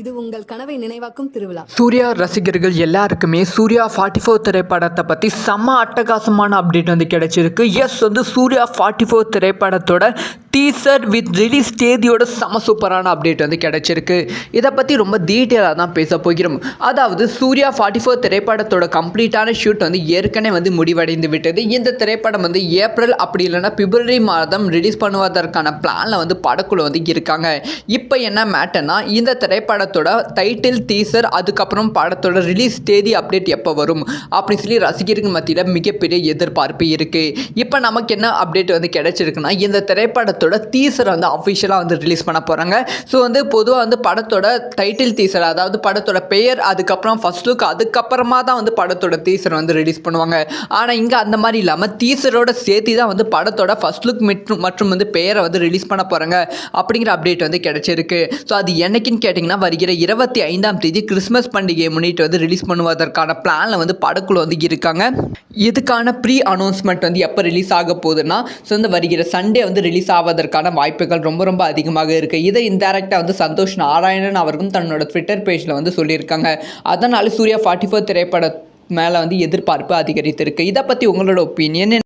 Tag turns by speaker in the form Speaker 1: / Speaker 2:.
Speaker 1: இது உங்கள் கனவை நினைவாக்கும் திருவிழா.
Speaker 2: சூர்யா ரசிகர்கள் எல்லாருக்குமே சூர்யா ஃபார்ட்டி ஃபோர் திரைப்படத்தை பற்றி செம்ம அட்டகாசமான அப்டேட் வந்து கிடைச்சிருக்கு. எஸ் வந்து சூர்யா ஃபார்ட்டி ஃபோர் திரைப்படத்தோட டீசர் வித் ரிலீஸ் தேதியோட செம சூப்பரான அப்டேட் வந்து கிடைச்சிருக்கு. இதை பற்றி ரொம்ப டீட்டெயிலாக தான் பேச போகிறோம். அதாவது சூர்யா ஃபார்ட்டி ஃபோர் திரைப்படத்தோட கம்ப்ளீட்டான ஷூட் வந்து ஏற்கனவே வந்து முடிவடைந்து விட்டது. இந்த திரைப்படம் வந்து ஏப்ரல் அப்படி இல்லைன்னா பிப்ரவரி மாதம் ரிலீஸ் பண்ணுவதற்கான பிளானில் வந்து படக்குழு வந்து இருக்காங்க. இப்போ என்ன மேட்டர்னா இந்த திரைப்படம் படத்தோட டைட்டில் டீசர் அதுக்கப்புறம் படத்தோட ரிலீஸ் தேதி அப்டேட் எப்போ வரும் அப்படின்னு சொல்லி ரசிகர்கள் மத்தியில் மிகப்பெரிய எதிர்பார்ப்பு இருக்குது இப்போ நமக்கு என்ன அப்டேட் வந்து கிடைச்சிருக்குன்னா இந்த திரைப்படத்தோட டீசர் வந்து அஃபிஷியலாக வந்து ரிலீஸ் பண்ண போகிறாங்க ஸோ வந்து பொதுவாக வந்து படத்தோட டைட்டில் டீசர் அதாவது படத்தோட பெயர் அதுக்கப்புறம் ஃபர்ஸ்ட் லுக் அதுக்கப்புறமா தான் வந்து படத்தோட டீசர் வந்து ரிலீஸ் பண்ணுவாங்க. ஆனால் இங்கே அந்த மாதிரி இல்லாமல் டீசரோட சேர்த்து தான் வந்து படத்தோட ஃபர்ஸ்ட் லுக் மற்றும் மற்றும் வந்து பெயரை வந்து ரிலீஸ் பண்ண போகிறாங்க அப்படிங்கிற அப்டேட் வந்து கிடைச்சிருக்கு. ஸோ அது என்னைக்குன்னு கேட்டிங்கன்னா வருகிற இருபத்தி ஐந்தாம் தேதி கிறிஸ்மஸ் பண்டிகையை முன்னிட்டு வந்து ரிலீஸ் பண்ணுவதற்கான பிளானில் வந்து படக்குழு வந்து இருக்காங்க. இதுக்கான ப்ரீ அனௌன்ஸ்மெண்ட் வந்து எப்போ ரிலீஸ் ஆக போகுதுன்னா ஸோ இந்த வருகிற சண்டே வந்து ரிலீஸ் ஆவதற்கான வாய்ப்புகள் ரொம்ப ரொம்ப அதிகமாக இருக்குது இதை இன்டெரக்டாக வந்து சந்தோஷ் நாராயணன் அவர்களும் தன்னோட ட்விட்டர் பேஜில் வந்து சொல்லியிருக்காங்க. அதனால் சூர்யா ஃபார்ட்டி ஃபோர் திரைப்பட மேலே வந்து எதிர்பார்ப்பு அதிகரித்திருக்கு. இதை பற்றி உங்களோட ஒப்பீனியன்